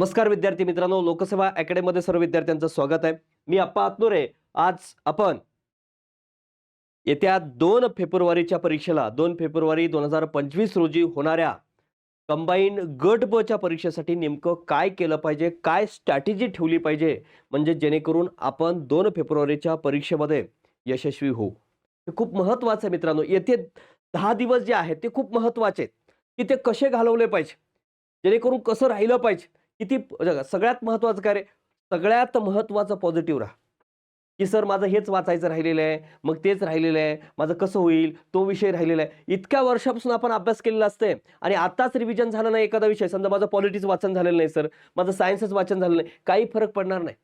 नमस्कार विद्यार्थी मित्रांनो लोकसेवा अकॅडमीमध्ये सर्व विद्यार्थ्यांचं स्वागत आहे. मी अप्पा आत्नोरे. आज आपण येत्या दोन फेब्रुवारीच्या परीक्षेला दोन फेब्रुवारी दोन हजार पंचवीस रोजी होणाऱ्या कंबाईन गट बच्या परीक्षेसाठी नेमकं काय केलं पाहिजे काय स्ट्रॅटेजी ठेवली पाहिजे म्हणजे जेणेकरून आपण दोन फेब्रुवारीच्या परीक्षेमध्ये यशस्वी होऊ. हे खूप महत्त्वाचं आहे मित्रांनो. येथे दहा दिवस जे आहेत ते खूप महत्त्वाचे आहेत. की ते कसे घालवले पाहिजे? जेणेकरून कसं राहिलं पाहिजे? किती सगळ्यात महत्वाचं काय रे? सगळ्यात महत्वाचं पॉझिटिव्ह राहा. की सर माझं हेच वाचायचं राहिलेलं आहे मग तेच राहिलेलं आहे माझं कसं होईल तो विषय राहिलेला आहे. इतक्या वर्षापासून आपण अभ्यास केलेला असते आणि आताच रिव्हिजन झालं नाही एखादा विषय. समजा माझं पॉलिटिक्स वाचन झालेलं नाही सर. माझं सायन्सच वाचन झालं नाही. काही फरक पडणार नाही.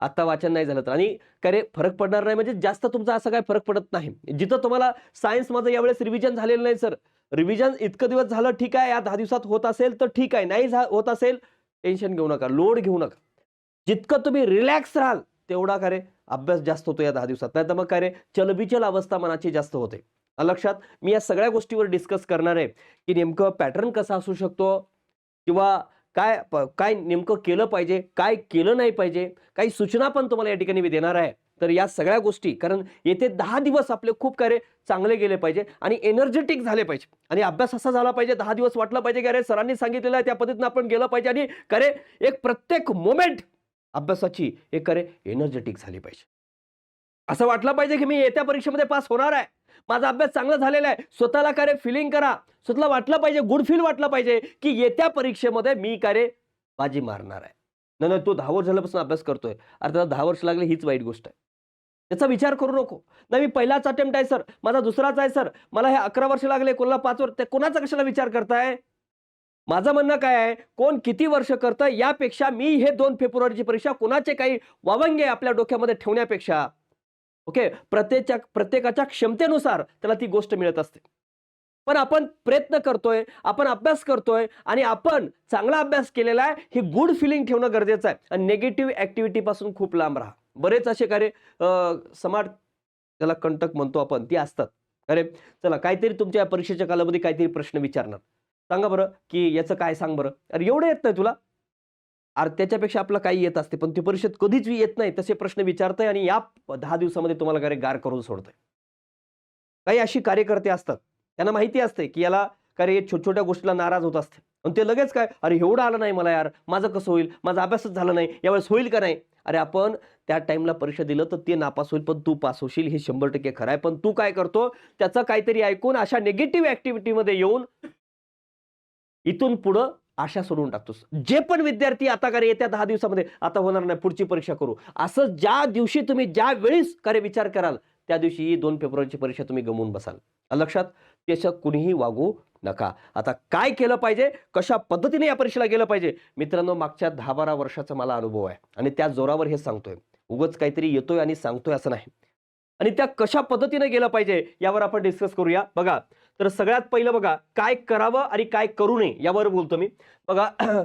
आत्ता वाचन नाही झालं तर. आणि काय रे फरक पडणार नाही म्हणजे जास्त तुमचा असं काय फरक पडत नाही. जिथं तुम्हाला सायन्स माझं यावेळेस रिव्हिजन झालेलं नाही सर. रिव्हिजन इतकं दिवस झालं ठीक आहे. या दहा दिवसात होत असेल तर ठीक आहे. नाही झा- होत असेल टेन्शन घेऊ नका लोड घेऊ नका. जितकं तुम्ही रिलॅक्स राहाल तेवढा का रे अभ्यास जास्त होतो या दहा दिवसात. नाही तर मग काय रे चलबिचल अवस्था मनाची जास्त होते. लक्षात मी या सगळ्या गोष्टीवर डिस्कस करणार आहे की नेमकं पॅटर्न कसा असू शकतो? किंवा काय काय नेमकं केलं पाहिजे काय केलं नाही पाहिजे? काही सूचना पण तुम्हाला या ठिकाणी मी देणार आहे. तर या सगळ्या गोष्टी कारण येथे दहा दिवस आपले खूप काय चांगले गेले पाहिजे आणि एनर्जेटिक झाले पाहिजे. आणि अभ्यास असा झाला पाहिजे दहा दिवस वाटला पाहिजे की अरे सरांनी सांगितलेलं आहे त्या पद्धतीनं आपण गेलं पाहिजे आणि करे एक प्रत्येक मोमेंट अभ्यासाची एक करे एनर्जेटिक झाली पाहिजे. असं वाटलं पाहिजे की मी येत्या परीक्षेमध्ये पास होणार आहे. माझा अभ्यास चांगला झालेला आहे. स्वतःला काय फिलिंग करा. स्वतःला वाटलं पाहिजे गुड फील वाटलं पाहिजे की येत्या परीक्षेमध्ये मी काय रे बाजी मारणार आहे. नाही नाही तो दहा वर्ष झाल्यापासून अभ्यास करतोय. अरे त्याला दहा वर्ष लागले हीच वाईट गोष्ट आहे. याचा विचार करू नको. नाही मी पहिलाच अटेम्प्ट आहे सर माझा दुसराच आहे सर मला हे अकरा वर्ष लागले कोणाला पाच वर्ष ते कोणाचा कशाला विचार करताय? माझं म्हणणं काय आहे कोण किती वर्ष करतं यापेक्षा मी हे दोन फेब्रुवारीची परीक्षा कोणाचे काही वावंगे आपल्या डोक्यामध्ये ठेवण्यापेक्षा ओके प्रत्येकच्या प्रत्येकाच्या क्षमतेनुसार त्याला ती गोष्ट मिळत असते. पण आपण प्रयत्न करतोय आपण अभ्यास करतोय आणि आपण चांगला अभ्यास केलेला आहे ही गुड फिलिंग ठेवणं गरजेचं आहे. आणि निगेटिव्ह ऍक्टिव्हिटी पासून खूप लांब राहा. बरेच असे कार्य समाज त्याला कंटक म्हणतो आपण ती असतात. अरे चला काहीतरी तुमच्या या परीक्षेच्या कालामध्ये काहीतरी प्रश्न विचारणार. सांगा बरं की याचं काय सांग बरं. अरे एवढं येत नाही तुला. अरे त्याच्यापेक्षा आपलं काही येत असते पण ती परीक्षेत कधीच येत नाही तसे प्रश्न विचारतंय आणि या दहा दिवसामध्ये तुम्हाला काय गार करून सोडतंय. काही अशी कार्यकर्ते असतात. त्यांना माहिती असते की याला काय छोट्या छोट्या गोष्टीला नाराज होत असते. आणि ते लगेच काय अरे एवढं आलं नाही मला यार. माझं कसं होईल? माझा अभ्यासच झाला नाही. यावेळेस होईल का नाही? अरे आपण त्या टाईमला परीक्षा दिलं तर ते नापास होईल पण तू पास होशील हे शंभर टक्के खरं आहे. पण तू काय करतो त्याचं काहीतरी ऐकून अशा निगेटिव्ह ऍक्टिव्हिटीमध्ये येऊन इथून पुढं आशा सोडून टाकतोस. जे पण विद्यार्थी आता कार्य येत्या दहा दिवसामध्ये आता होणार नाही पुढची परीक्षा करू. असं ज्या दिवशी तुम्ही ज्या वेळीस कार्य विचार कराल त्या दिवशी ही दोन फेब्रुवारीची परीक्षा तुम्ही गमवून बसाल. लक्षात त्याचं कुणीही वागू नका. आता काय केलं पाहिजे कशा पद्धतीने या परीक्षेला गेलं पाहिजे? मित्रांनो मागच्या दहा बारा वर्षाचा मला अनुभव आहे. आणि त्या जोरावर हे सांगतोय. उगच काहीतरी येतोय आणि सांगतोय असं नाही. आणि त्या कशा पद्धतीने गेलं पाहिजे यावर आपण डिस्कस करूया. बघा तर सगळ्यात पहिलं बघा काय करावं आणि काय करू नये यावर बोलतो मी. बघा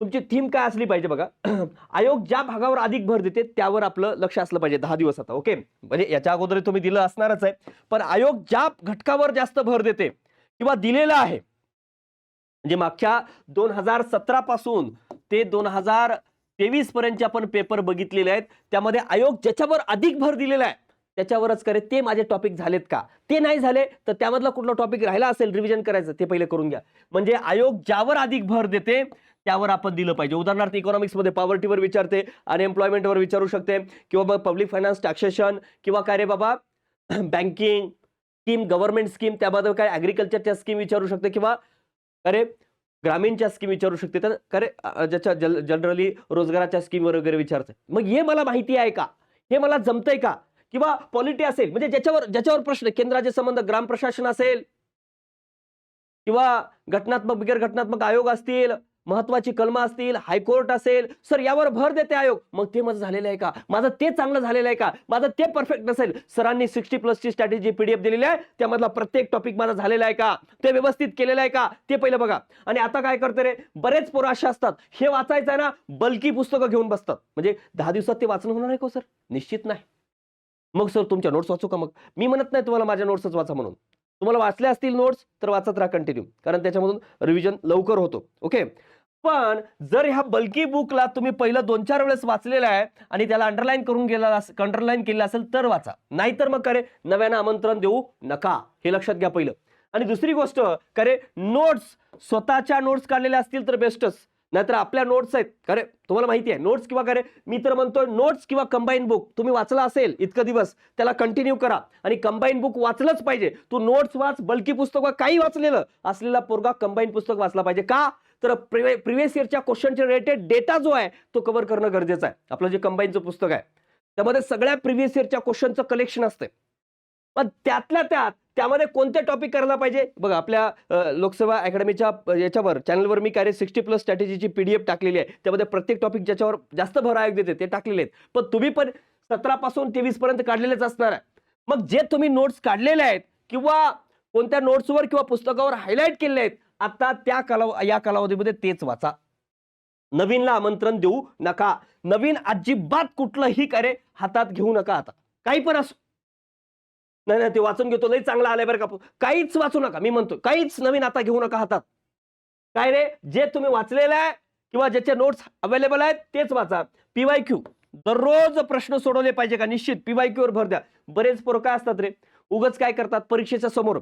तुमची थीम काय असली पाहिजे बघा. आयोग ज्या भागावर अधिक भर देते त्यावर आपलं लक्ष असलं पाहिजे दहा दिवस आता ओके? म्हणजे याच्या अगोदर तुम्ही दिलं असणारच आहे. पण आयोग ज्या घटकावर जास्त भर देते किंवा दिलेला आहे म्हणजे मागच्या दोन हजार सतरा पासून ते दोन हजार तेवीस पर्यंतचे आपण पेपर बघितलेले आहेत. त्यामध्ये आयोग ज्याच्यावर अधिक भर दिलेला आहे त्याच्यावरच करे ते माझे टॉपिक झालेत का? ते नाही झाले तर त्यामधला कुठला टॉपिक राहिला असेल रिव्हिजन करायचं ते पहिले करून घ्या. म्हणजे आयोग ज्यावर अधिक भर देते त्यावर आपण दिलं पाहिजे. उदाहरणार्थ इकॉनॉमिक्समध्ये पॉवर्टीवर विचारते अनएम्प्लॉयमेंटवर विचारू शकते किंवा मग पब्लिक फायनान्स टॅक्सेशन किंवा काय रे बाबा? बँकिंग स्कीम गव्हर्नमेंट स्कीम त्याबद्दल काय ॲग्रिकल्चरच्या स्कीम विचारू शकते किंवा अरे ग्रामीणच्या स्कीम विचारू शकते. तर करे ज्याच्या जल जनरली रोजगाराच्या स्कीम वगैरे विचारते. मग हे मला माहिती आहे का? हे मला जमतंय का? किंवा पॉलिटी असेल म्हणजे ज्याच्यावर ज्याच्यावर प्रश्न केंद्राचे संबंध ग्राम प्रशासन असेल किंवा घटनात्मक बिगर घटनात्मक आयोग असतील महत्वाची कलमं असतील हायकोर्ट असेल सर यावर भर देते आयोग. मग ते माझं झालेलं आहे का? माझं ते चांगलं झालेलं आहे का? माझं ते परफेक्ट नसेल. सरांनी सिक्स्टी प्लसची स्ट्रॅटेजी पीडीएफ दिलेली आहे. त्यामधला प्रत्येक टॉपिक माझा झालेला आहे का? ते व्यवस्थित केलेलं आहे का? ते पहिलं बघा. आणि आता काय करते रे? बरेच पोरं असे असतात. हे वाचायचं आहे ना बल्की पुस्तकं घेऊन बसतात. म्हणजे दहा दिवसात ते वाचणं होणार आहे का हो, सर? निश्चित नाही. मग सर तुमच्या नोट्स वाचू का मग? मी म्हणत नाही तुम्हाला माझ्या नोट्सच वाचा म्हणून. तुम्हाला वाचले असतील नोट्स तर वाचत राहा कंटिन्यू कारण त्याच्यामधून रिव्हिजन लवकर होतो. ओके पण जर ह्या बल्की बुकला तुम्ही पहिलं दोन चार वेळेस वाचलेलं आहे आणि त्याला अंडरलाईन करून गेला अंडरलाईन केलं असेल तर वाचा. नाहीतर मग करे नव्यानं आमंत्रण देऊ नका. हे लक्षात घ्या पहिलं. आणि दुसरी गोष्ट करे नोट्स स्वतःच्या नोट्स काढलेल्या असतील तर बेस्टच नाहीतर आपल्या नोट्स आहेत. खरे तुम्हाला माहिती आहे नोट्स किंवा करे मी तर म्हणतोय नोट्स किंवा कंबाईन बुक तुम्ही वाचला असेल इतकं दिवस त्याला कंटिन्यू करा. आणि कंबाईन बुक वाचलंच पाहिजे. तू नोट्स वाच बल्की पुस्तक काही वाचलेलं असलेला पोरगा कंबाईन पुस्तक वाचला पाहिजे. का? तर प्रिवे प्रिव्हियस इयरच्या क्वेश्चनच्या रिलेटेड डेटा जो आहे तो कव्हर करणं गरजेचं आहे. आपलं जे कंबाईनचं पुस्तक आहे त्यामध्ये सगळ्या प्रिव्हियस इयरच्या क्वेश्चनचं कलेक्शन असते पण त्यातल्या त्यात त्यामध्ये कोणते टॉपिक करायला पाहिजे? बघा आपल्या लोकसेवा अकॅडमीच्या याच्यावर चॅनलवर मी काय सिक्स्टी प्लस स्ट्रॅटेजीची पी डी एफ टाकलेली आहे. त्यामध्ये प्रत्येक टॉपिक ज्याच्यावर जास्त भर आयोग देते ते टाकलेले आहेत. पण तुम्ही पण सतरा पासून काढलेलेच असणार आहे. मग जे तुम्ही नोट्स काढलेले आहेत किंवा कोणत्या नोट्सवर किंवा पुस्तकावर हायलाईट केलेले आहेत आता त्या कालाव या कालावधीमध्ये तेच वाचा. नवीनला आमंत्रण देऊ नका. नवीन अजिबात कुठलंही कार्य हातात घेऊ नका आता. काही पण असो. नाही नाही ते वाचून घेतो. लई चांगला आलाय बरं का. काहीच वाचू नका. मी म्हणतो काहीच नवीन आता घेऊ नका हातात. काय रे? जे तुम्ही वाचलेलं आहे किंवा ज्याचे नोट्स अवेलेबल आहेत तेच वाचा. पीवाय क्यू दररोज प्रश्न सोडवले पाहिजे का? निश्चित पीवाय क्यू वर भर द्या. बरेच पोरं काय असतात रे? उगच काय करतात? परीक्षेच्या समोर.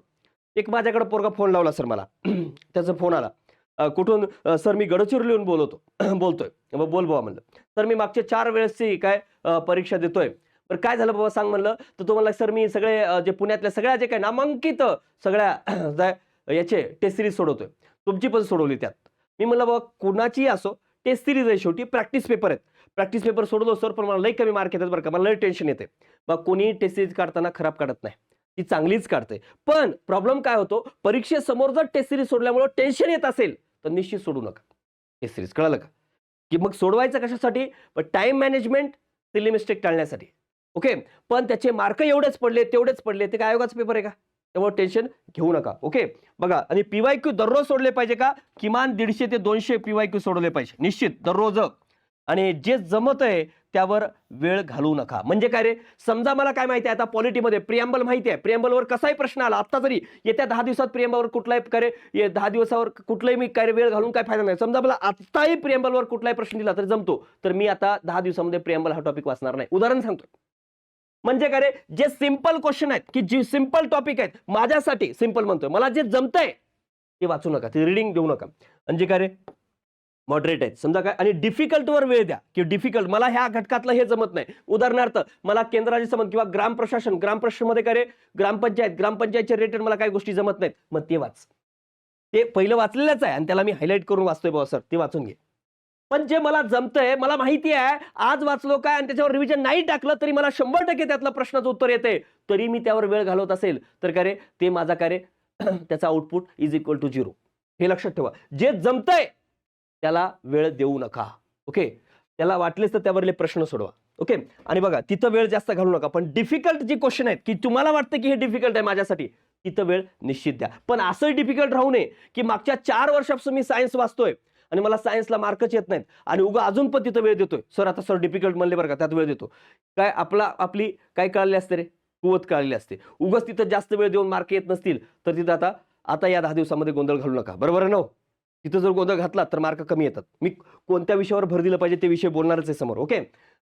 एक माझ्याकडे पोरगा फोन लावला सर मला. त्याचा फोन आला. कुठून सर मी गडचिरोलीहून बोलवतो. बोलतोय. मग बोल बाबा म्हणलं. सर मी मागच्या चार वेळेसची काय परीक्षा देतोय. बरं काय झालं बाबा सांग म्हणलं. तर तो म्हणला सर मी सगळे जे पुण्यातल्या सगळ्या जे काय नामांकित सगळ्या याचे टेस्ट सिरीज सोडवतोय. तुमची पण सोडवली त्यात. मी म्हणलं बाबा कुणाची असो टेस्ट सिरीज आहे शेवटी. प्रॅक्टिस पेपर आहेत. प्रॅक्टिस पेपर सोडलो सर पण मला लई कमी मार्क येतात बरं का. मला लई टेन्शन येते मग कोणी टेस्ट सिरीज काढताना खराब काढत नाही. ती चांगलीच काढते. पण प्रॉब्लेम काय होतो? परीक्षेसमोर जर टेस्ट सिरीज सोडल्यामुळे टेन्शन येत असेल तर निश्चित सोडू नका. टेस्ट सिरीज कळालं का? की मग सोडवायचं कशासाठी? पण टाइम मॅनेजमेंट सिली मिस्टेक टाळण्यासाठी. ओके पण त्याचे मार्क एवढेच पडले तेवढेच पडले ते काय आयोगाचा पेपर आहे का? त्यामुळे टेन्शन घेऊ नका. ओके बघा आणि पीवाय क्यू दररोज सोडले पाहिजे का? किमान दीडशे ते दोनशे पीवाय क्यू सोडले पाहिजे. निश्चित दररोज आणि जे जमत आहे त्यावर वेळ घालवू नका. म्हणजे काय रे? समजा मला काय माहिती आहे आता पॉलिटीमध्ये प्रियंबल माहिती आहे. प्रियंबलवर कसाही प्रश्न आला आता जरी येत्या दहा दिवसात प्रियंबलवर कुठलाही काय रे? दहा दिवसावर कुठलाही मी काय वेळ घालून काय फायदा नाही. समजा मला आत्ताही प्रियंबलवर कुठलाही प्रश्न दिला तर जमतो. तर मी आता दहा दिवसामध्ये प्रियंबल हा टॉपिक वाचणार नाही. उदाहरण सांगतो म्हणजे काय रे? जे सिंपल क्वेश्चन आहेत की जी सिंपल टॉपिक आहेत माझ्यासाठी सिंपल म्हणतोय. मला जे जमतंय ते वाचू नका ते रिडिंग देऊ नका. म्हणजे काय रे? मॉडरेट आहेत. समजा काय? आणि डिफिकल्टवर वेळ द्या. की डिफिकल्ट मला ह्या घटकातलं हे जमत नाही. उदाहरणार्थ मला केंद्राचे संबंध किंवा ग्राम प्रशासन ग्राममध्ये काय रे? ग्रामपंचायत ग्रामपंचायतच्या रिलेटेड मला काही गोष्टी जमत नाहीत. मग ते वाच. ते पहिलं वाचलेलंच आहे आणि त्याला मी हायलाईट करून वाचतोय बाबा सर ते वाचून घे. पण जे मला जमतंय मला माहिती आहे आज वाचलो काय आणि त्याच्यावर रिव्हिजन नाही टाकलं तरी मला शंभर टक्के त्यातलं प्रश्नाचं उत्तर येते तरी मी त्यावर वेळ घालवत असेल तर काय रे? ते माझा काय रे? त्याचा output is equal to zero हे लक्षात ठेवा. जे जमतंय त्याला वेळ देऊ नका. ओके त्याला वाटलेच तर त्यावरले प्रश्न सोडवा. ओके आणि बघा तिथं वेळ जास्त घालू नका पण डिफिकल्ट जी क्वेश्चन आहेत की तुम्हाला वाटतं की हे डिफिकल्ट आहे माझ्यासाठी तिथं वेळ निश्चित द्या. पण असं डिफिकल्ट राहू नये की मागच्या चार वर्षापासून मी सायन्स वाचतोय आणि मला सायन्सला मार्कच येत नाहीत आणि उगा अजून पण तिथं वेळ देतोय. सर आता सर डिफिकल्ट म्हणले बरं का त्यात वेळ देतो. काय आपला आपली काय कळले असते रे? कुवत कळली असते. उगाच तिथं जास्त वेळ देऊन मार्क येत नसतील तर तिथं आता आता या दहा दिवसामध्ये गोंधळ घालू नका. बरोबर आहे ना हो? तिथं जर गोंधळ घातला तर मार्क कमी येतात. मी कोणत्या विषयावर भर दिलं पाहिजे ते विषय बोलणारच आहे समोर ओके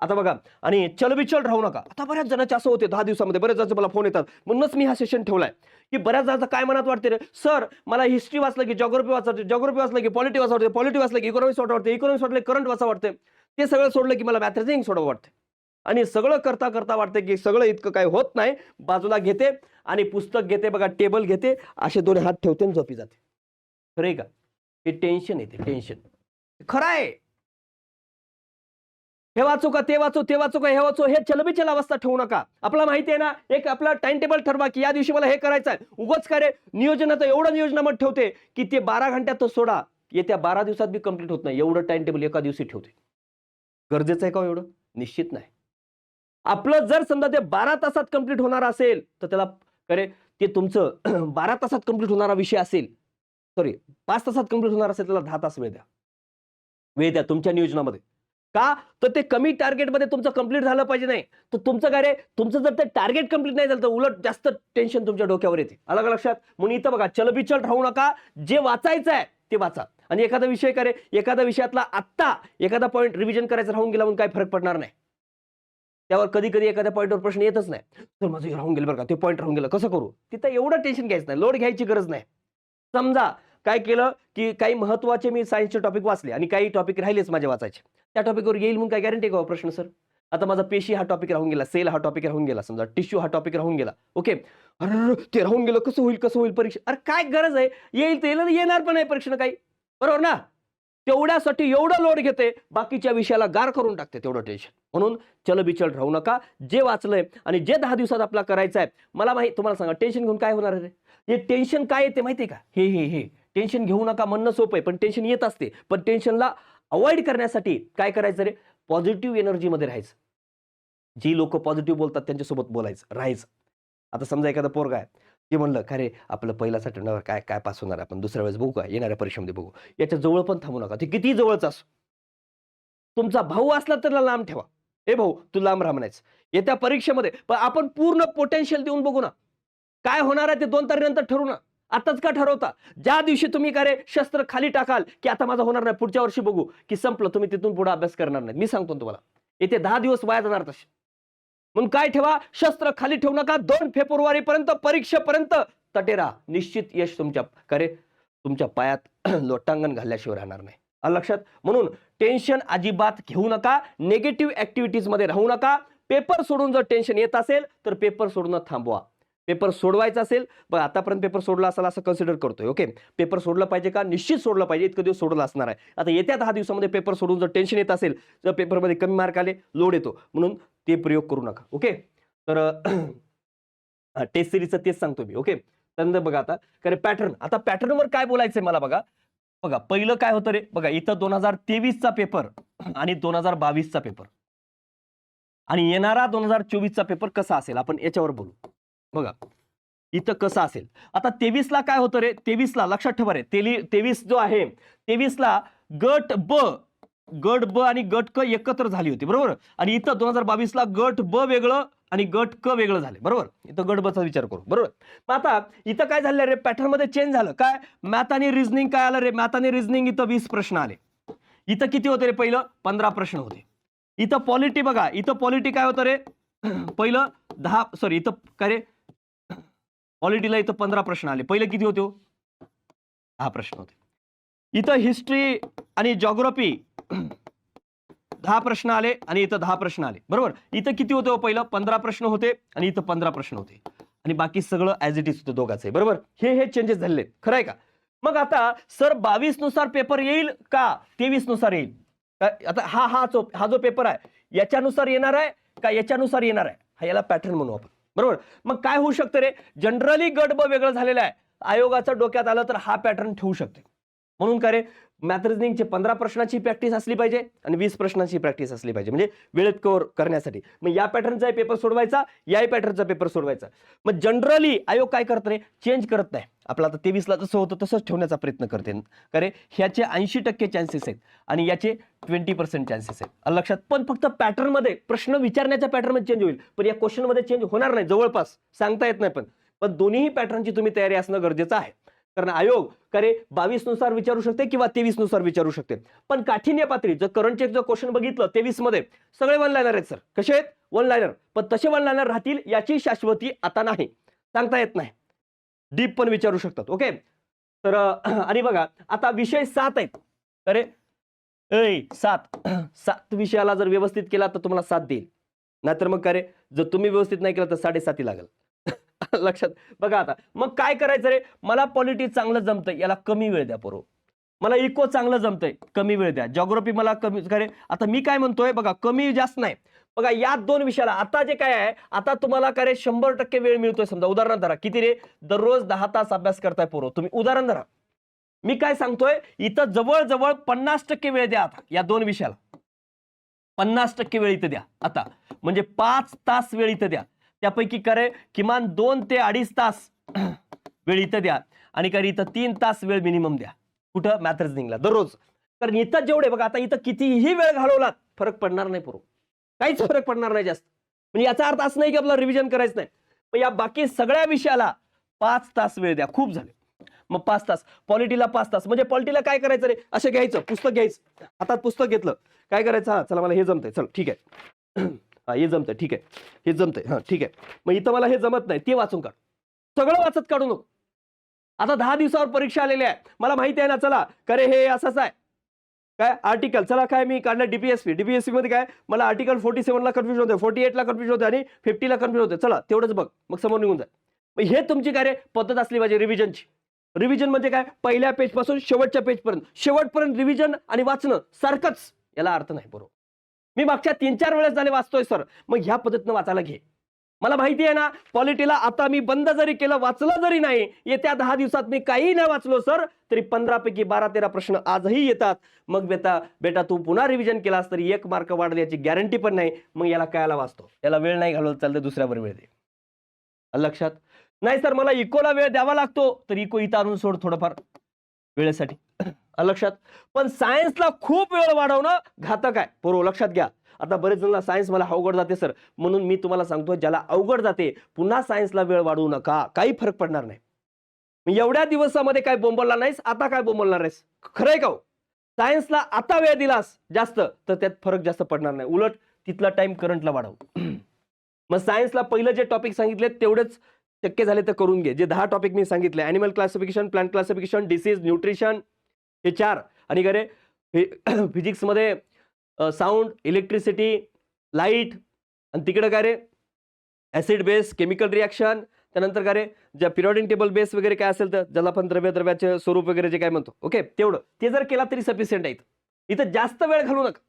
आता बघा आणि चलबिचल राहू नका. आता बऱ्याच जणांचे असं होते दहा दिवसामध्ये बऱ्याच जणांचे मला फोन येतात. म्हणूनच मी हा सेशन ठेवलाय. की बऱ्याच जणांचं काय मनात वाटते रे? सर मला हिस्ट्री वाचलं की जॉग्रफी वाचवते जॉग्रफी वाचलं की पॉलिटी वाचा वाटते पॉलिटी वाचलं की इकॉनॉमिक्स वाटते इकॉनॉमिक्स वाटले करंट वाचा वाटते ते सगळं सोडलं की मला मॅथ सोडवं वाटते आणि सगळं करता करता वाटते की सगळं इतकं काय होत नाही. बाजूला घेते आणि पुस्तक घेते बघा टेबल घेते असे दोन हात ठेवते आणि झोपी जाते. खरे का? हे टेन्शन येते टेन्शन खरं आहे. हे वाचू का ते वाचू ते वाचू का हे वाचू हे चलबिचल अवस्था ठेवू नका. आपला माहिती आहे ना एक आपला टाइम टेबल ठरवा की या दिवशी मला हे करायचं आहे. उगच काय रे नियोजनाचं एवढं नियोजनामध्ये ठेवते की ते बारा घंट्यात तो सोडा. येत्या बारा दिवसात बी कंप्लीट होत नाही. एवढं टाइम टेबल एका दिवशी ठेवते. गरजेचं आहे का हो एवढं? निश्चित नाही. आपलं जर समजा ते बारा तासात कंप्लीट होणार असेल तर त्याला करे ते तुमचं बारा तासात कंप्लीट होणारा विषय असेल सॉरी पाच तासात कंप्लीट होणार असेल त्याला दहा तास वेळ द्या. वेळ द्या तुमच्या नियोजनामध्ये. का? तर ते कमी टार्गेटमध्ये तुमचं कंप्लीट झालं पाहिजे नाही. तर तुमचं काय रे? तुमचं जर ते टार्गेट कंप्लीट नाही झालं तर उलट जास्त टेन्शन तुमच्या डोक्यावर येते. अलग लक्षात? म्हणून इथं बघा चलबिचल राहू नका. जे वाचायचं आहे ते वाचा. आणि एखादा विषय करे एखाद्या विषयातला आत्ता एखादा पॉईंट रिव्हिजन करायचं राहून गेला म्हणून काही फरक पडणार नाही. त्यावर कधी कधी एखाद्या पॉईंटवर प्रश्न येतच नाही. तर माझं राहून गेलं बरं का ते पॉईंट राहून गेलं. कसं करू? तिथं एवढं टेन्शन घ्यायचं नाही. लोड घ्यायची गरज नाही. समजा काय केलं की काही महत्त्वाचे मी सायन्सचे टॉपिक वाचले आणि काही टॉपिक राहिलेच माझे वाचायचे. त्या टॉपिकवर येईल म्हणून काय गॅरंटी का हो प्रश्न सर आता माझा पेशी हा टॉपिक राहून गेला सेल हा टॉपिक राहून गेला समजा टिश्यू हा टॉपिक राहून गेला ओके अरे ते राहून गेलं कसं होईल कसं होईल परीक्षा? अरे काय गरज आहे? येईल ते येणार पण आहे परीक्षा काही. बरोबर ना? तेवढ्यासाठी एवढं लोड घेते बाकीच्या विषयाला गार करून टाकते तेवढं टेन्शन म्हणून चलबिचल राहू नका. जे वाचलंय आणि जे दहा दिवसात आपला करायचं आहे मला माहिती तुम्हाला सांगा टेन्शन घेऊन काय होणार आहे हे टेन्शन काय येते माहिती आहे का? हे हे हे. टेन्शन घेऊ नका म्हणणं सोपं आहे पण टेन्शन येत असते. पण टेन्शनला अवॉइड करण्यासाठी काय करायचं रे? पॉझिटिव्ह एनर्जीमध्ये राहायचं. जी लोक पॉझिटिव्ह बोलतात त्यांच्यासोबत बोलायचं राहायचं. आता समजा एखादा पोरगा आहे ते म्हणलं का रे आपलं पहिला सटणार काय काय पास होणार आपण? दुसऱ्या वेळेस बघू का? येणाऱ्या परीक्षेमध्ये बघू. याच्या जवळ पण थांबू नका. ते किती जवळच असो. तुमचा भाऊ असला तर लांब ठेवा. ए भाऊ तू लांब राहा म्हणायचं. येत्या परीक्षेमध्ये पण आपण पूर्ण पोटेन्शियल देऊन बघू ना. काय होणार आहे ते दोन तारखेनंतर ठरवू ना. आताच का ठरवता? ज्या दिवशी तुम्ही काय शस्त्र खाली टाकाल की आता माझं होणार नाही पुढच्या वर्षी बघू की संपलं तुम्ही तिथून पुढे अभ्यास करणार नाही. मी सांगतो तुम्हाला. येते दहा दिवस वाया जाणार तसे. म्हणून काय ठेवा? शस्त्र खाली ठेवू नका. दोन फेब्रुवारी पर्यंत परीक्षेपर्यंत तटेरा निश्चित यश तुमच्या करे तुमच्या पायात लोटांगण घालल्याशिवाय राहणार नाही. लक्षात? म्हणून टेन्शन अजिबात घेऊ नका. निगेटिव्ह ऍक्टिव्हिटीजमध्ये राहू नका. पेपर सोडून जर टेन्शन येत असेल तर पेपर सोडणं थांबवा. पेपर सोडवायचा असेल पण आतापर्यंत पेपर सोडला असेल असं कन्सिडर करतोय ओके पेपर सोडलं पाहिजे का? निश्चित सोडलं पाहिजे इतकं दिवस सोडला असणार आहे. आता येत्या दहा दिवसामध्ये पेपर सोडून जर टेन्शन येत असेल जर पेपरमध्ये कमी मार्क आले लोड येतो. म्हणून ते प्रयोग करू नका ओके तर टेस्ट सिरीजचं तेच सांगतो मी ओके त्यानंतर बघा आता. कारण पॅटर्न आता पॅटर्नवर काय बोलायचंय मला बघा. बघा पहिलं काय होतं रे? बघा इथं दोन हजार तेवीसचा पेपर आणि दोन हजार बावीसचा पेपर. आणि येणारा दोन हजार चोवीसचा पेपर कसा असेल? आपण याच्यावर बोलू. बघा इथं कसं असेल? आता तेवीसला काय होतं रे? तेवीसला लक्षात ठेवा रे तेली तेवीस जो आहे तेवीसला गट ब गट ब आणि गट क एकत्र झाली होती बरोबर? आणि इथं दोन हजार बावीसला गट ब वेगळं आणि गट क वेगळं झाले बरोबर? इथं गट बचा विचार करू बरोबर? मग आता इथं काय झालं रे? पॅटर्नमध्ये चेंज झालं. काय? मॅथ आणि रिझनिंग काय आलं रे? मॅथ आणि रिझनिंग इथं वीस प्रश्न आले. इथं किती होते रे पहिलं? पंधरा प्रश्न होते. इथं पॉलिटी बघा इथं पॉलिटी काय होतं रे? पहिलं दहा सॉरी इथं काय रे? पॉलिटीला इथं पंधरा प्रश्न आले. पहिले किती होते हो? दहा प्रश्न होते. इथं हिस्ट्री आणि जॉग्रफी दहा प्रश्न आले आणि इथं दहा प्रश्न आले. बरोबर? इथं किती होते हो पहिलं? पंधरा प्रश्न होते आणि इथं पंधरा प्रश्न होते. आणि बाकी सगळं ऍज इट इज होतं दोघांचं बरोबर? हे हे चेंजेस झालेले. खरं आहे का? मग आता सर बावीसनुसार पेपर येईल का? तेवीसनुसार येईल. आता हा हा जो हा जो पेपर आहे याच्यानुसार येणार आहे का याच्यानुसार येणार आहे? हा याला पॅटर्न म्हणू आपण. बरोबर? मग काय होऊ शकतं रे? जनरली गट ब वेगळं झालेलं आहे. आयोगाचं डोक्यात आलं तर हा पॅटर्न ठेवू शकते. म्हणून काय रे? मॅथ रिजनिंगचे पंधरा प्रश्नाची प्रॅक्टिस असली पाहिजे आणि वीस प्रश्नांची प्रॅक्टिस असली पाहिजे. म्हणजे वेळेत कव्हर करण्यासाठी. मग या पॅटर्नचा पेपर सोडवायचा याही पॅटर्नचा पेपर सोडवायचा. मग जनरली आयोग काय करत रे? चेंज करत नाही. आपला आता तेवीसला जसं होतं तसंच ठेवण्याचा प्रयत्न करते. अरे ह्याचे ऐंशी टक्के चान्सेस आहेत आणि याचे ट्वेंटी पर्सेंट चान्सेस आहेत. लक्षात? पण फक्त पॅटर्नमध्ये प्रश्न विचारण्याच्या पॅटर्नमध्ये चेंज होईल. पण या क्वेश्चनमध्ये चेंज होणार नाही. जवळपास. सांगता येत नाही पण. पण दोन्ही पॅटर्नची तुम्ही तयारी असणं गरजेचं आहे. कारण आयोग करे बावीसनुसार विचारू शकते किंवा तेवीसनुसार विचारू शकते. पण काठिण्य पातळी जर करंट चेक जर क्वेश्चन बघितलं तेवीसमध्ये सगळे वन लायनर आहेत सर कसे आहेत? वन लायनर पण तसे वन लायनर राहतील याची शाश्वती आता नाही. सांगता येत नाही. डीप पण विचारू शकतात. ओके तर आणि बघा आता विषय सात आहेत. अरे ऐ सात. सात विषयाला जर व्यवस्थित केला तर तुम्हाला सात देईल. नाहीतर मग काय रे जर तुम्ही व्यवस्थित नाही केलं तर साडेसाती लागेल. लक्षात. बघा आता मग काय करायचं रे? मला पॉलिटिक्स चांगलं जमतंय याला कमी वेळ द्या पोरो. मला इको चांगलं जमतंय कमी वेळ द्या. जॉग्रफी मला कमी करे आता मी काय म्हणतोय बघा कमी जास्त नाही. बघा या दोन विषयाला आता जे काय आहे आता तुम्हाला काय रे शंभर टक्के वेळ मिळतोय समजा. उदाहरण धरा किती रे? दररोज दहा तास अभ्यास करताय पोरो. तुम्ही उदाहरण धरा. मी काय सांगतोय इथं जवळजवळ पन्नास टक्के वेळ द्या आता या दोन विषयाला. पन्नास टक्के वेळ इथं द्या आता. म्हणजे पाच तास वेळ इथं द्या. त्यापैकी करे किमान दोन ते अडीच तास वेळ इथं द्या. आणि काय इथं तीन तास वेळ मिनिमम द्या. कुठं? मॅथर्सनिंगला दररोज. कारण इथं जेवढे बघा आता इथं कितीही वेळ घालवलात फरक पडणार नाही पुरो काहीच फरक पडणार नाही जास्त. म्हणजे याचा अर्थ असं नाही की आपलं रिव्हिजन करायचं नाही. पण या बाकी सगळ्या विषयाला पाच तास वेळ द्या. खूप झाले. मग पाच तास. पॉलिटीला पाच तास. म्हणजे पॉलिटीला काय करायचं रे? असं घ्यायचं. पुस्तक घ्यायचं. हातात पुस्तक घेतलं. काय करायचं? हा चला मला हे जमतंय. चल ठीक आहे. हा हे जमतंय. ठीक आहे. हे जमतंय. हा ठीक आहे. मग इथं मला हे जमत नाही. ते वाचून काढ. सगळं वाचत काढू नको. आता दहा दिवसावर परीक्षा आलेली आहे. मला माहिती आहे ना चला. करे हे असंच आहे. काय? आर्टिकल चला काय मी काढणार? डीपीएसपी डीपीएसपी मध्ये काय? मला आर्टिकल फोर्टी सेव्हनला कन्फ्युजन होतं फोर्टी एटला कन्फ्युजन होतं आणि फिफ्टीला कन्फ्युजन होतं चला तेवढंच बघ. मग समोर निघून जाय मग हे तुमची काय रे? पद्धत असली पाहिजे रिव्हिजनची रिव्हिजन म्हणजे काय? पहिल्या पेजपासून शेवटच्या पेज पर्यंत. शेवटपर्यंत रिव्हिजन आणि वाचणं. सारखंच. याला अर्थ नाही बरोबर. मी मागच्या तीन चार वेळेस झाले वाचतोय सर. मग ह्या पद्धतीनं वाचायला घे. मला माहिती आहे ना पॉलिटीला आता मी बंद जरी केलं वाचलं जरी नाही येत्या दहा दिवसात मी काही नाही वाचलो सर तरी पंधरा पैकी बारा तेरा प्रश्न आजही येतात. मग बेटा बेटा तू पुन्हा रिव्हिजन केलास तरी एक मार्क वाढले याची गॅरंटी पण नाही. मग याला कायला वाचतो? याला वेळ नाही घालवत चालतं दुसऱ्यावर वेळ दे. लक्षात? नाही सर मला इकोला वेळ द्यावा लागतो तर इको इथं आणून सोड थोडंफार. वेळेसाठी. लक्षात. पण सायन्सला खूप वेळ वाढवणं घातक आहे. पूर्व लक्षात घ्या. आता बरेच जण सायन्स मला अवघड जाते सर. म्हणून मी तुम्हाला सांगतो ज्याला अवघड जाते पुन्हा सायन्सला वेळ वाढवू नका. काही फरक पडणार नाही. मी एवढ्या दिवसामध्ये काय बोंबलला नाहीस आता काय बोंबलणार आहेस खरंय का हो? सायन्सला आता वेळ दिलास जास्त तर त्यात फरक जास्त पडणार नाही. उलट तिथला टाइम करंटला वाढव. मग सायन्सला पहिलं जे टॉपिक सांगितले तेवढेच शक्य झाले तर करून घे. जे दहा टॉपिक मी सांगितले animal classification plant classification disease nutrition हे चार. आणि करे फिजिक्समध्ये साऊंड इलेक्ट्रिसिटी लाइट आणि तिकडं काय रे? ॲसिड बेस केमिकल रिॲक्शन त्यानंतर काय रे? ज्या पिरियडिक टेबल बेस वगैरे काय असेल तर ज्याला आपण द्रव्य द्रव्याचे स्वरूप वगैरे जे काय म्हणतो. ओके तेवढं. ते जर केला तरी सफिशियंट आहेत. इथं. जास्त वेळ घालू नका.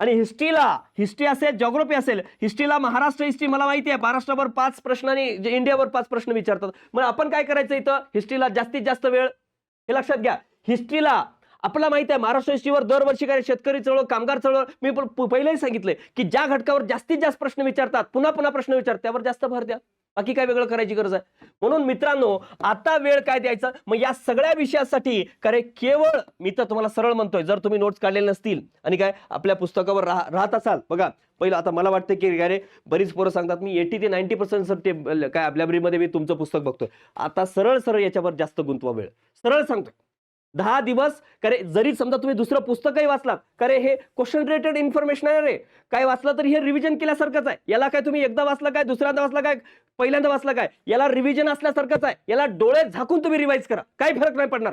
आणि हिस्ट्रीला हिस्ट्री असेल जॉग्रफी असेल हिस्ट्रीला महाराष्ट्र हिस्ट्री मला माहिती आहे. महाराष्ट्रावर पाच प्रश्न आणि जे इंडियावर पाच प्रश्न विचारतात. मग आपण काय करायचं इथं? हिस्ट्रीला जास्तीत जास्त वेळ हे लक्षात घ्या. हिस्ट्रीला. आपल्याला माहिती आहे महाराष्ट्र हिस्ट्रीवर दरवर्षी काय शेतकरी चळवळ कामगार चळवळ मी पहिलंही प- सांगितलंय की ज्या घटकावर जास्तीत जास्त प्रश्न विचारतात पुन्हा पुन्हा प्रश्न विचारतात त्यावर जास्त भर द्या. बाकी काय वेगळं करायची गरज आहे? म्हणून मित्रांनो आता वेळ काय द्यायचा? मग या सगळ्या विषयासाठी कारण केवळ मी तर तुम्हाला सरळ म्हणतोय जर तुम्ही नोट्स काढलेले नसतील आणि काय आपल्या पुस्तकावर राह- राहत असाल बघा पहिलं आता मला वाटतं की काय रे बरीच पोरं सांगतात मी एटी ते नाईन्टी पर्सेंट सर ते काय लायब्ररीमध्ये मी तुमचं पुस्तक बघतोय. आता सरळ सरळ याच्यावर जास्त गुंतवा वेळ. सरळ सांगतोय. दहा दिवस करे जरी समजा तुम्ही दुसरं पुस्तकही वाचलात करे हे क्वेश्चन रिलेटेड इन्फॉर्मेशन आहे रे. काय वाचलं तरी हे रिव्हिजन केल्यासारखंच आहे. याला काय तुम्ही एकदा वाचलं काय दुसऱ्यांदा वाचलं काय पहिल्यांदा वाचलं काय? याला रिव्हिजन असल्यासारखंच आहे. याला डोळे झाकून तुम्ही रिवाईज करा. काही फरक नाही पडणार.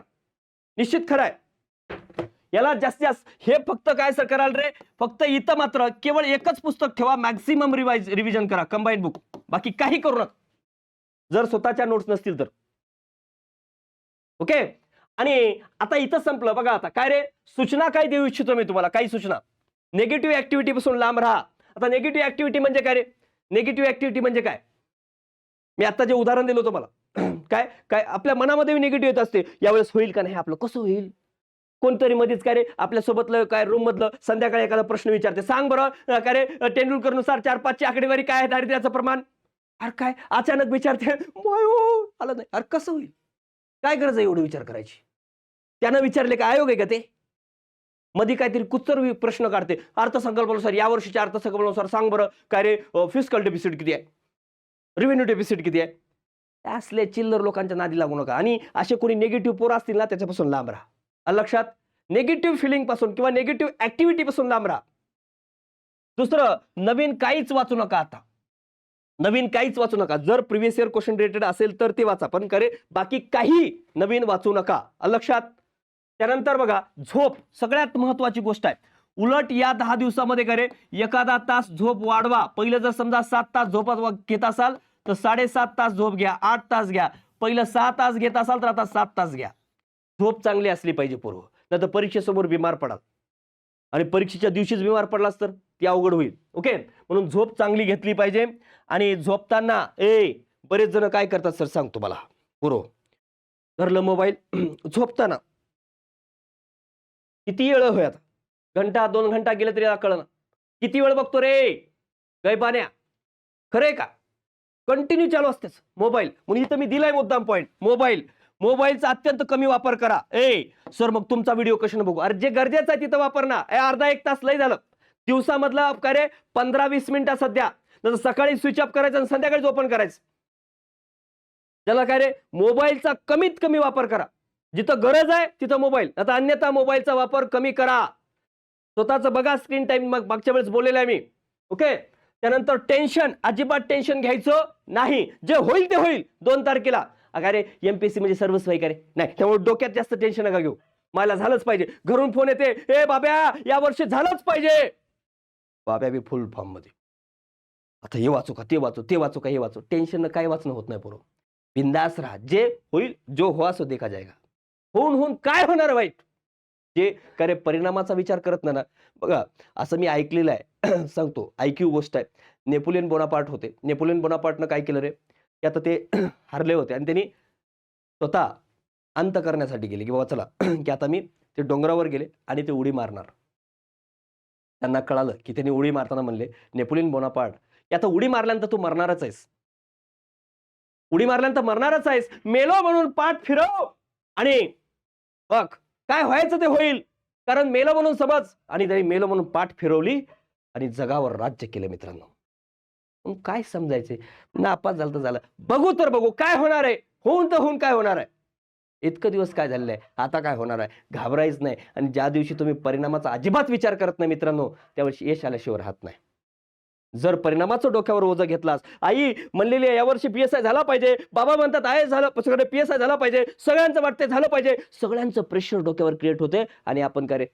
निश्चित खरं आहे. याला जास्तीत जास्त हे फक्त काय सर कराल रे? फक्त इथं मात्र केवळ एकच पुस्तक ठेवा मॅक्सिमम रिवाइज रिव्हिजन करा कंबाईन बुक बाकी काही करू नका. जर स्वतःच्या नोट्स नसतील तर. ओके आणि आता इथं संपलं. बघा आता काय रे? सूचना काय देऊ इच्छितो मी तुम्हाला? काही सूचना. निगेटिव्ह ऍक्टिव्हिटी पासून लांब राहा. आता निगेटिव्ह ऍक्टिव्हिटी म्हणजे काय रे? निगेटिव्ह ऍक्टिव्हिटी म्हणजे काय? मी आता जे उदाहरण दिलं होतं मला. काय? काय? आपल्या मनामध्ये निगेटिव्ह येत असते. यावेळेस होईल का नाही? आपलं कसं होईल? कोणतरी मध्येच काय रे? आपल्यासोबतलं काय रूम मधलं संध्याकाळी एखादा प्रश्न विचारते. सांग बरं. काय रे? तेंडुलकर तेंडुलकरनुसार चार पाचची आकडेवारी काय आहे दारिद्र्याचं प्रमाण? अरे काय? अचानक विचारते. आलं नाही. अरे कसं होईल? काय गरज आहे एवढी विचार करायची? त्यानं विचारले का आयोग आहे का ते? मध्ये काहीतरी कुत्तर प्रश्न काढते. अर्थसंकल्पानुसार या वर्षीच्या अर्थसंकल्पानुसार सांग बरं काय रे फिजिकल डेफिसिट किती आहे? रेव्हेन्यू डेफिसिट किती आहे? असले चिल्लर लोकांच्या नादी लागू नका. आणि असे कोणी निगेटिव्ह पोरं असतील ना त्याच्यापासून लांब राहा. लक्षात निगेटिव्ह फिलिंगपासून किंवा निगेटिव्ह ऍक्टिव्हिटी पासून लांब राहा. दुसरं नवीन काहीच वाचू नका आता. नवीन काहीच वाचू नका. जर प्रिव्हियस इयर क्वेश्चन रिलेटेड असेल तर ते वाचा. पण करे बाकी काही नवीन वाचू नका. लक्षात? त्यानंतर बघा झोप सगळ्यात महत्वाची गोष्ट आहे. उलट या दहा दिवसामध्ये करे एखादा तास झोप वाढवा. पहिलं जर समजा सात तास झोप घेत असाल तर साडेसात तास झोप घ्या आठ तास घ्या. पहिलं सहा तास घेत असाल तर आता सात तास घ्या. झोप चांगली असली पाहिजे पूर्व. नाही तर परीक्षेसमोर बिमार पडाल. आणि परीक्षेच्या दिवशीच बिमार पडलास तर? ती अवघड होईल. ओके? म्हणून झोप चांगली घेतली पाहिजे. आणि झोपताना ए बरेच जण काय करतात सर? सांगतो मला पुरो धरलं मोबाईल झोपताना. किती वेळ होय आता? घंटा दोन घंटा गेले तरी कळलं किती वेळ बघतो रे? गय खरंय का? कंटिन्यू चालू असतेच. मोबाईल म्हणून इथं मी दिलाय मुद्दाम पॉईंट मोबाईल मोबाईलचा अत्यंत कमी वापर करा. ए सर मग तुमचा व्हिडिओ कशाने बघू? अरे जे गरजेचं आहे तिथं वापर ना ए अर्धा एक तास लय झालं. दिवसामधला काय रे पंधरा वीस मिनिटं सध्या. नंतर सकाळी स्विच ऑफ करायचं आणि संध्याकाळीच ओपन करायचं. त्याला काय रे? मोबाईलचा कमीत कमी वापर करा. जिथं गरज आहे तिथं मोबाईल. आता अन्यथा मोबाईलचा वापर कमी करा. स्वतःचं बघा स्क्रीन टाइम मग मागच्या वेळेस बोललेलं आहे मी. ओके त्यानंतर टेन्शन अजिबात टेन्शन घ्यायचं नाही. जे होईल ते होईल. दोन तारखेला. अगा रे एमपीएससी म्हणजे सर्वच का रे? नाही. त्यामुळे डोक्यात जास्त टेन्शन नका घेऊ. मला झालंच पाहिजे. घरून फोन येते. ए बाब्या या वर्षी झालंच पाहिजे. बाब्या बी फुल फॉर्ममध्ये आता हे वाचू का ते वाचू ते वाचू का हे वाचू. टेन्शन काय वाचणं होत नाही बरोबर बिंदास राहा. जे होईल जो हो असो देखा जायगा. होऊन होऊन काय होणार वाईट? जे करे परिणामाचा विचार करत नाही ना. बघा असं मी ऐकलेलं आहे. सांगतो ऐक्यू गोष्ट आहे. नेपोलियन बोनापार्ट होते. नेपोलियन बोनापार्टनं काय केलं रे? की आता ते हरले होते आणि त्यांनी स्वतः अंत करण्यासाठी गेले की बाबा चला की आता मी ते डोंगरावर गेले आणि ते उडी मारणार. त्यांना कळालं की त्यांनी उडी मारताना म्हणले नेपोलियन बोनापार्ट की आता उडी मारल्यानंतर तू मरणारच आहेस. उडी मारल्यानंतर मरणारच आहेस? मेलो म्हणून पाठ फिरव. आणि बघ काय व्हायचं ते होईल. कारण मेलो म्हणून समज आणि त्यांनी मेलो म्हणून पाठ फिरवली आणि जगावर राज्य केलं मित्रांनो. मग काय समजायचे? नापास झालं तर झालं. बघू तर बघू काय होणार आहे? होऊन तर होऊन काय होणार आहे? इतकं दिवस काय झालेलं आहे आता काय होणार आहे? घाबरायच नाही. आणि ज्या दिवशी तुम्ही परिणामाचा अजिबात विचार करत नाही मित्रांनो त्यावेळी यश आल्याशिवाय राहत नाही. जर परिणामाचं डोक्यावर ओझं घेतलास आई म्हणलेली आहे यावर्षी पी एस आय झाला पाहिजे. बाबा म्हणतात आय झालं सगळं पी एस आय झाला पाहिजे. सगळ्यांचं वाटते झालं पाहिजे. सगळ्यांचं प्रेशर डोक्यावर क्रिएट होते आणि आपण काय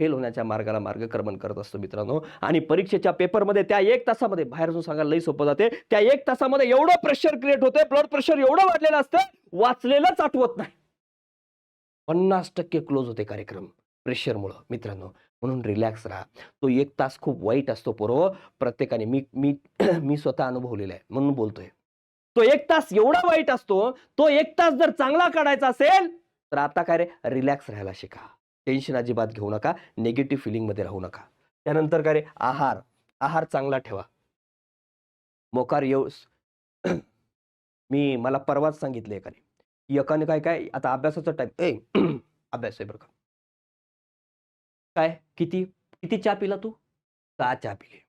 फेल होण्याच्या मार्गाला मार्गक्रमण करत असतो मित्रांनो. आणि परीक्षेच्या पेपरमध्ये त्या एक तासामध्ये बाहेर जाऊन सांगायला लई सोपं जाते. त्या एक तासामध्ये एवढं प्रेशर क्रिएट होते ब्लड प्रेशर एवढं वाढलेलं असतं वाचलेलंच आठवत नाही. पन्नास टक्के क्लोज होते कार्यक्रम प्रेशरमुळं मित्रांनो. म्हणून रिलॅक्स राहा. तो एक तास खूप वाईट असतो पोरं हो. प्रत्येकाने मी मी मी स्वतः अनुभवलेला आहे. म्हणून बोलतोय. तो एक तास एवढा वाईट असतो तो एक तास जर चांगला काढायचा असेल तर आता काय रे? रिलॅक्स राहायला शिका. टेन्शन अजिबात घेऊ नका. निगेटिव्ह फिलिंगमध्ये राहू नका. त्यानंतर काय रे? आहार. आहार चांगला ठेवा. मोकार येऊ मी मला परवाच सांगितले एकाने यकाने काय काय? आता अभ्यासाचा टाईम ए अभ्यास आहे बरं का. काय? किती? किती चहा पिला तू? सहा चहा पिले.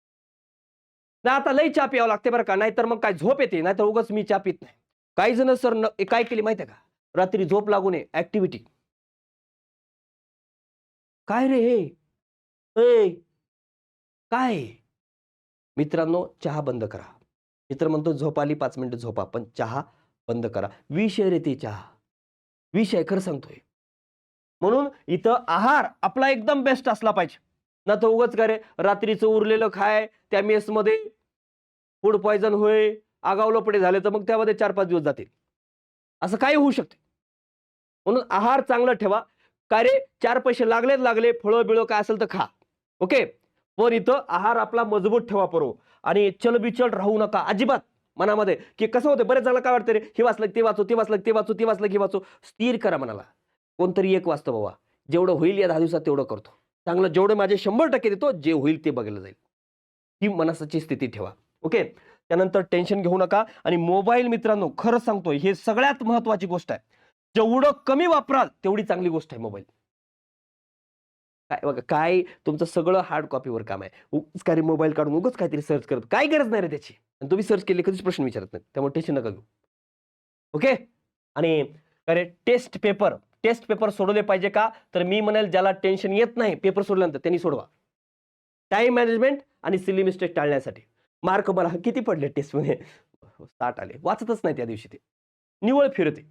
नाही आता लई चहा प्यावं लागते बरं का. नाहीतर मग काय झोप येते. नाहीतर उगाच मी चहा पित नाही. काही जण सर न काय केली माहिती आहे का? रात्री झोप लागू नये ऍक्टिव्हिटी काय रे हे? काय? मित्रांनो चहा बंद करा. मित्र म्हणतो झोप आली पाच मिनिटं झोपा. पण चहा बंद करा. विष आहे रे ते चहा. विष आहे खरं सांगतोय. म्हणून इथं आहार आपला एकदम बेस्ट असला पाहिजे. ना तर उगच का रे रात्रीचं उरलेलं खाय त्या मेसमध्ये फूड पॉयझन होय आगाव पडे झाले तर मग त्यामध्ये चार पाच दिवस जातील. असं काही होऊ शकते. म्हणून आहार चांगला ठेवा. काय रे चार पैसे लागलेच लागले फळं बिळं काय असेल तर खा. ओके? पण इथं आहार आपला मजबूत ठेवा परो. आणि चलबिचल राहू नका. अजिबात. मनामध्ये की कसं होतं बरेच जणांना काय वाटतं रे हे वाचलं ते वाचू ते वाचलं ते वाचू ते वाचलं की वाचू. स्थिर करा मनाला. कोणतरी एक वाचतं बाबा. जेवढं होईल या दहा दिवसात तेवढं करतो. चांगलं जेवढं माझे शंभर टक्के देतो जे होईल ते बघायला जाईल. ही मनसाची स्थिती ठेवा. ओके? त्यानंतर टेन्शन घेऊ नका. आणि मोबाईल मित्रांनो खरं सांगतो हे सगळ्यात महत्वाची गोष्ट आहे. जेवढं कमी वापराल तेवढी चांगली गोष्ट आहे मोबाईल. काय बघा काय तुमचं सगळं हार्ड कॉपीवर काम आहे. उगच काय मोबाईल काढून उगच काहीतरी सर्च करत काय गरज नाही रे त्याची? आणि तुम्ही सर्च केले कधीच प्रश्न विचारत नाही त्यामुळे टेन्शन नका घेऊ. ओके आणि अरे टेस्ट पेपर टेस्ट पेपर सोडवले पाहिजे का? तर मी म्हणेल ज्याला टेन्शन येत नाही पेपर सोडल्यानंतर त्यांनी सोडवा. टाइम मॅनेजमेंट आणि सिली मिस्टेक टाळण्यासाठी. मार्क मला किती पडले टेस्टमध्ये साठ आले. वाचतच नाही त्या दिवशी ते. निवळ फिरते.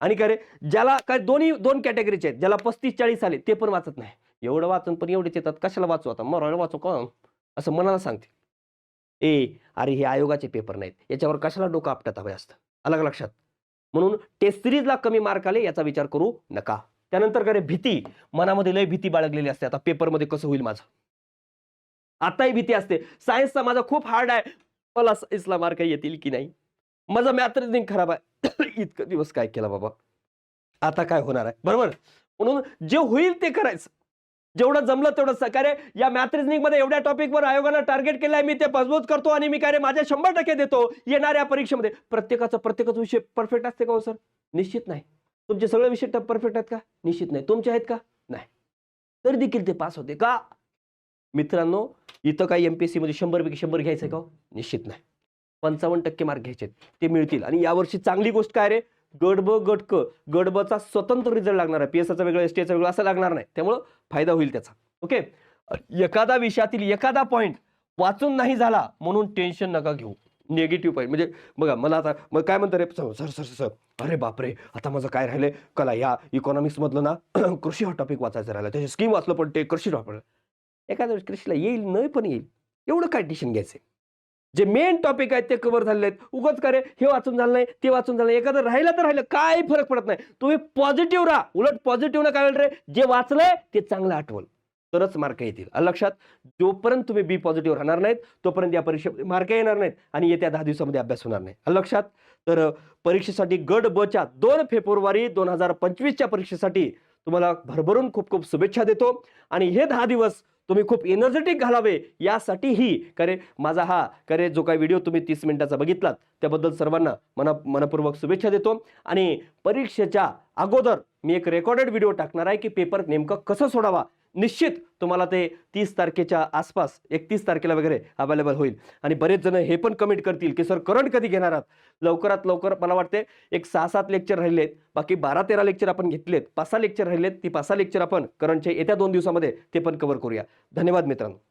आणि काय रे ज्याला काय दोन्ही दोन कॅटेगरीचे आहेत ज्याला पस्तीस चाळीस आले ते पण वाचत नाही. एवढं वाचून पण एवढेच येतात कशाला वाचू आता? मरायला वाचू का? असं मनाला सांगते. ए अरे हे आयोगाचे पेपर नाहीत. याच्यावर कशाला डोकं आपटत हवे असतं? अलग लक्षात? म्हणून टेस्ट सिरीजला कमी मार्क आले याचा विचार करू नका. त्यानंतर काय भीती. मनामध्ये लय भीती बाळगलेली असते. आता पेपरमध्ये कसं होईल माझं? आताही भीती असते. सायन्सचा माझा खूप हार्ड आहे. मला सायन्सला मार्क येतील की नाही? माझा मॅथ रिजनिंग खराब आहे. इतकं दिवस काय केला बाबा? आता काय होणार आहे? बरोबर? म्हणून जे होईल ते करायचं. जेवढं जमलं तेवढं सहकार्य या मॅथमध्ये एवढ्या टॉपिकवर आयोगानं टार्गेट केलंय मी ते मजबूत करतो आणि मी काय रे माझ्या शंभर टक्के देतो येणाऱ्या परीक्षेमध्ये. प्रत्येकाचा प्रत्येकच विषय परफेक्ट असते का हो सर निश्चित नाही. तुमचे सगळे विषय परफेक्ट आहेत का? निश्चित नाही. तुमचे आहेत का? नाही. तरी देखील ते पास होते का? मित्रांनो इथं काय एमपीएससी मध्ये शंभर पैकी शंभर घ्यायचं का हो? निश्चित नाही. पंचावन्न टक्के मार्क घ्यायचे आहेत. ते मिळतील. आणि यावर्षी चांगली गोष्ट काय रे? गट ब गट क. गट ब चा स्वतंत्र रिझल्ट लागणार आहे. पी एस वेगळं एस वेगळा असं लागणार नाही. त्यामुळं फायदा होईल त्याचा. ओके एखादा विषयातील एखादा पॉईंट वाचून नाही झाला म्हणून टेन्शन नका घेऊ. निगेटिव्ह पॉईंट म्हणजे बघा मला आता मग काय म्हणतं रे? सर सर सर अरे बापरे! आता माझं काय राहिलंय? कला या इकॉनॉमिक्समधलं ना कृषी हा टॉपिक वाचायचं राहिलं. त्याची स्कीम वाचलं पण ते कृषी वापरलं एखाद्या वेळेस कृषीला येईल नाही पण येईल एवढं काय टेन्शन घ्यायचं जे मेन टॉपिक आहेत ते कव्हर झालेले आहेत. उगच का रे हे वाचून झालं नाही ते वाचून झालं नाही. एखादं राहिलं तर राहिलं काय फरक पडत नाही. तुम्ही पॉझिटिव्ह राहा. उलट पॉझिटिव्ह ना काय रे? जे वाचलंय ते चांगलं आठवल. तरच मार्क येतील. लक्षात जोपर्यंत तुम्ही बी पॉझिटिव्ह राहणार नाहीत तोपर्यंत या परीक्षेमध्ये मार्क येणार नाहीत आणि येत्या दहा दिवसामध्ये अभ्यास होणार नाही. लक्षात तर परीक्षेसाठी गट बच्या दोन फेब्रुवारी दोन हजार पंचवीसच्या परीक्षेसाठी तुम्हाला भरभरून खूप खूप शुभेच्छा देतो. आणि हे दहा दिवस तुम्ही खूप एनर्जेटिक घालावे यासाठीही करे माझा हा करे जो काही व्हिडिओ तुम्ही तीस मिनिटाचा बघितलात त्याबद्दल सर्वांना मना मनपूर्वक शुभेच्छा देतो. आणि परीक्षेच्या अगोदर मी एक रेकॉर्डेड व्हिडिओ टाकणार आहे की पेपर नेमकं कसं सोडावा निश्चित तुम्हाला ते तीस तारखेच्या आसपास एकतीस तारखेला वगैरे अवेलेबल होईल. आणि बरेच जण हे पण कमेंट करतील की सर करंट कधी घेणार आहात? लवकरात लवकर मला वाटते एक सहा सात लेक्चर राहिले आहेत बाकी बारा तेरा लेक्चर आपण घेतलेत. पाच सहा लेक्चर राहिलेत ती पाच सहा लेक्चर आपण करंटचे येत्या दोन दिवसामध्ये ते पण कव्हर करूया. धन्यवाद मित्रांनो.